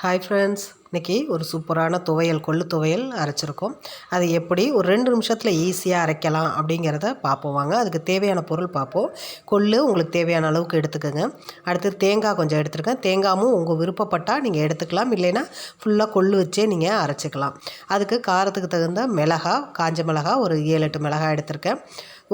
Hi friends இன்றைக்கி ஒரு சூப்பரான துவையல் கொள்ளு துவையல் அரைச்சிருக்கோம். அது எப்படி ஒரு ரெண்டு நிமிஷத்தில் ஈஸியாக அரைக்கலாம் அப்படிங்கிறத பார்ப்போம். வாங்க அதுக்கு தேவையான பொருள் பார்ப்போம். கொள்ளு உங்களுக்கு தேவையான அளவுக்கு எடுத்துக்கோங்க. அடுத்து தேங்காய் கொஞ்சம் எடுத்துருக்கேன். தேங்காயும் உங்கள் விருப்பப்பட்டால் நீங்கள் எடுத்துக்கலாம். இல்லைன்னா ஃபுல்லாக கொள்ளு வச்சே நீங்கள் அரைச்சிக்கலாம். அதுக்கு காரத்துக்கு தகுந்த மிளகா காஞ்ச மிளகா ஒரு ஏழு எட்டு மிளகா எடுத்திருக்கேன்.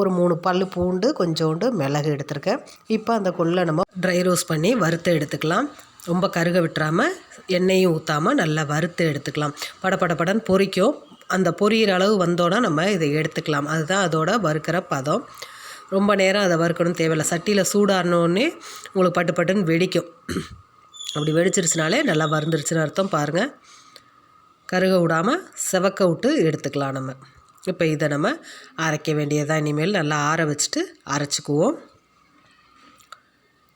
ஒரு மூணு பல் பூண்டு கொஞ்சோண்டு மிளகு எடுத்திருக்கேன். இப்போ அந்த கொள்ளை நம்ம ட்ரை ரோஸ்ட் பண்ணி வறுத்து எடுத்துக்கலாம். ரொம்ப கருக விட்டுறாமல் எண்ணெயும் ஊற்றாமல் நல்லா வறுத்து எடுத்துக்கலாம். படபடபடன்னு பொரிக்கும் அந்த பொரியிற அளவு வந்தோன்னா நம்ம இதை எடுத்துக்கலாம். அதுதான் அதோட வறுக்கிற பதம். ரொம்ப நேரம் அதை வறுக்கணும் தேவையில்லை. சட்டியில் சூடானோடனே உங்களுக்கு பட்டு பட்டுன்னு வெடிக்கும். அப்படி வெடிச்சிருச்சுனாலே நல்லா வறுந்துருச்சுன்னு அர்த்தம். பாருங்கள் கருக விடாமல் செவக்க விட்டு எடுத்துக்கலாம் நம்ம. இப்போ இதை நம்ம அரைக்க வேண்டியதாக இனிமேல் நல்லா ஆற வச்சுட்டு அரைச்சிக்குவோம்.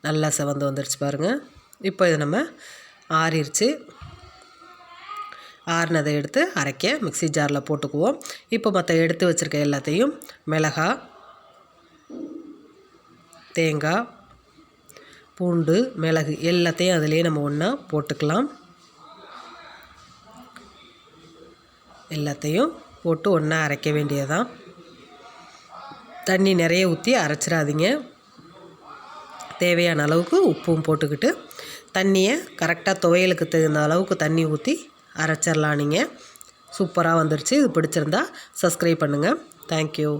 நல்லா செவந்து வந்துருச்சு பாருங்கள் இப்போ இதை நம்ம ஆறிடுச்சு ஆறினதை எடுத்து அரைக்க மிக்சி ஜாரில் போட்டுக்குவோம். இப்போ மற்ற எடுத்து வச்சுருக்க எல்லாத்தையும் மிளகா தேங்காய் பூண்டு மிளகு எல்லாத்தையும் அதிலே நம்ம ஒன்றா போட்டுக்கலாம். எல்லாத்தையும் போட்டு ஒன்றா அரைக்க வேண்டியதான் தண்ணி நிறைய ஊற்றி அரைச்சிடாதீங்க. தேவையான அளவுக்கு உப்பும் போட்டுக்கிட்டு தண்ணியை கரெக்டாக துவையலுக்கு தகுந்த அளவுக்கு தண்ணி ஊற்றி அரைச்சிடலாம் நீங்கள் சூப்பராக வந்துருச்சு. இது பிடிச்சிருந்தா சப்ஸ்கிரைப் பண்ணுங்கள் தேங்க்யூ